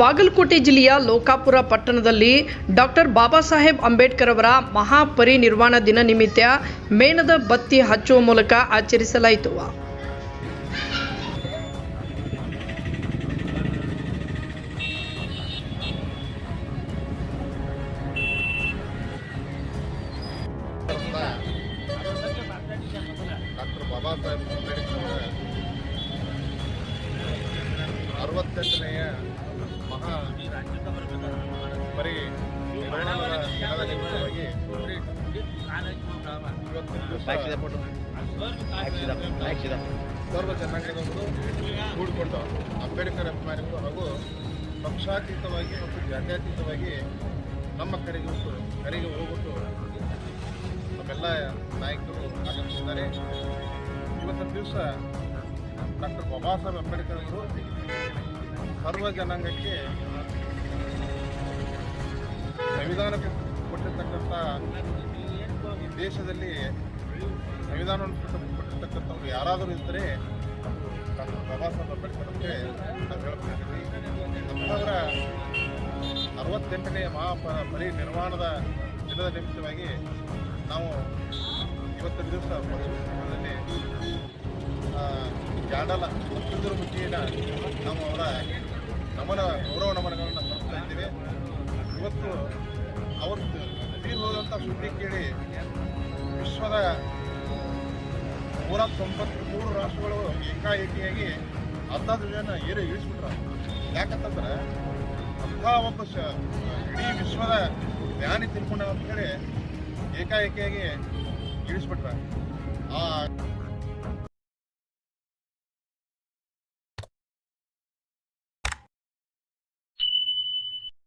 ಬಾಗಲಕೋಟೆ ಜಿಲ್ಲೆಯ ಲೋಕಾಪುರ ಪಟ್ಟಣದಲ್ಲಿ ಡಾಕ್ಟರ್ ಬಾಬಾ ಸಾಹೇಬ್ ಅಂಬೇಡ್ಕರ್ ಅವರ ಮಹಾಪರಿನಿರ್ವಾಣ ದಿನ ನಿಮಿತ್ತ ಮೇಣದ ಬತ್ತಿ ಹಚ್ಚುವ ಮೂಲಕ ಆಚರಿಸಲಾಯಿತು. ಅರವತ್ತೆಂಟನೆಯ ಮಹಾ ಪರಿ ದಿನದ ನಿಮಿತ್ತವಾಗಿ ಸರ್ವ ಜನಾಂಗದವರು ಕೂಡಿಕೊಂಡು ಅಂಬೇಡ್ಕರ್ ಅಭಿಮಾನಿಗಳು ಹಾಗೂ ಪಕ್ಷಾತೀತವಾಗಿ ಮತ್ತು ಜಾತ್ಯಾತೀತವಾಗಿ ನಮ್ಮ ಕರೆಗೆ ಹೋಗ್ಬಿಟ್ಟು ಕರೆಗೆ ಹೋಗ್ಬಿಟ್ಟು ನಮ್ಮೆಲ್ಲ ನಾಯಕರು ಆಗಮಿಸಿದ್ದಾರೆ. ಇವತ್ತಿನ ದಿವಸ ಡಾಕ್ಟರ್ ಬಾಬಾ ಸಾಹೇಬ್ ಅಂಬೇಡ್ಕರ್ ಅವರು ಸರ್ವ ಜನಾಂಗಕ್ಕೆ ಸಂವಿಧಾನಕ್ಕೆ ಕೊಟ್ಟಿರ್ತಕ್ಕಂಥ ಈ ದೇಶದಲ್ಲಿ ಸಂವಿಧಾನವನ್ನು ಕೊಟ್ಟ- ಕೊಟ್ಟಿರ್ತಕ್ಕಂಥವ್ರು ಯಾರಾದರೂ ಇದ್ದರೆ ಡಾಕ್ಟರ್ ಬಾಬಾ ಸಾಹೇಬ್ ನಾವು ಹೇಳ್ಕೊಂಡಿದ್ದೀವಿ ಅಂಥವರ ಅರವತ್ತೆಂಟನೇ ಮಹಾ ಪರಿನಿರ್ವಾಣದ ದಿನದ ನಿಮಿತ್ತವಾಗಿ ನಾವು ಇವತ್ತಿನ ದಿವಸ ಮತ್ತೊಂದರ ಮುಖೇನ ನಾವು ನಮನ ಗೌರವ ನಮನಗಳನ್ನು ಸಲ್ಲಿಸ್ತಾ ಇದ್ದೀವಿ. ಇವತ್ತು ಅವರು ತೀರಿ ಹೋದಂಥ ಸುದ್ದಿ ಕೇಳಿ ವಿಶ್ವದ ನೂರ ತೊಂಬತ್ಮೂರು ರಾಷ್ಟ್ರಗಳು ಏಕಾಏಕಿಯಾಗಿ ಹತ್ತಾರು ಜನ ಏರಿ ಇಳಿಸ್ಬಿಟ್ರ. ಯಾಕಂತಂದ್ರೆ ಅಂಥ ಒಂದು ಶ ಇಡೀ ವಿಶ್ವದ ಜ್ಞಾನಿ ತಿಳ್ಕೊಂಡ ಅಂತ ಹೇಳಿ ಏಕಾಏಕಿಯಾಗಿ ಇಳಿಸ್ಬಿಟ್ರ.